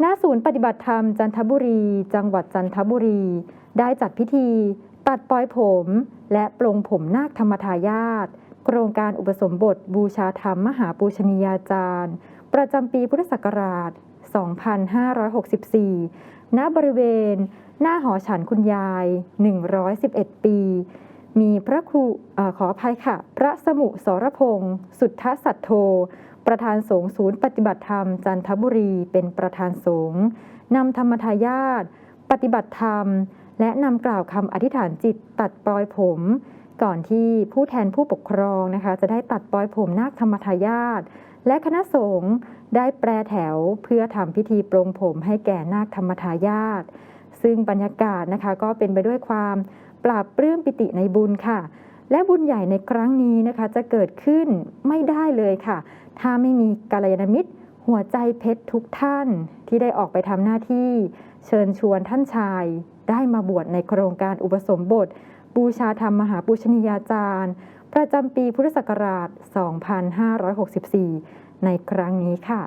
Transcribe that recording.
หน้าศูนย์ปฏิบัติธรรมจันทบุรี จังหวัดจันทบุรี ได้จัดพิธี ตัดปลอยผม และปลงผมนาคธรรมทายาทโครงการอุปสมบทบูชาธรรมมหาปูชนียาจารย์ ประจำปีพุทธศักราช 2564 ณ บริเวณ หน้าหอฉันคุณยาย 111 ปี มีพระครูอขออภัยค่ะ พระสมุสรพงศ์สุทธสัตโธ ประธานสงฆ์ศูนย์ปฏิบัติธรรมจันทบุรีเป็นประธานสงฆ์นำธรรมทายาทปฏิบัติธรรม และนำกล่าวคำอธิษฐานจิตตัดปลอยผม ก่อนที่ผู้แทนผู้ปกครองนะคะ จะได้ตัดปลอยผมนาคธรรมทายาทและคณะสงฆ์ได้แปรแถวเพื่อทำพิธีปลงผมให้แก่นาคธรรมทายาทซึ่งบรรยากาศนะคะก็เป็นไปด้วยความ ปราบปลื้มปิติในบุญค่ะ และบุญใหญ่ในครั้งนี้นะคะจะเกิดขึ้นไม่ได้เลยค่ะ ถ้าไม่มีกัลยาณมิตร หัวใจเพชรทุกท่านที่ได้ออกไปทำหน้าที่ เชิญชวนท่านชาย ได้มาบวชในโครงการอุปสมบท บูชาธรรมมหาปูชนียาจารย์ ประจำปีพุทธศักราช 2564 ในครั้งนี้ค่ะ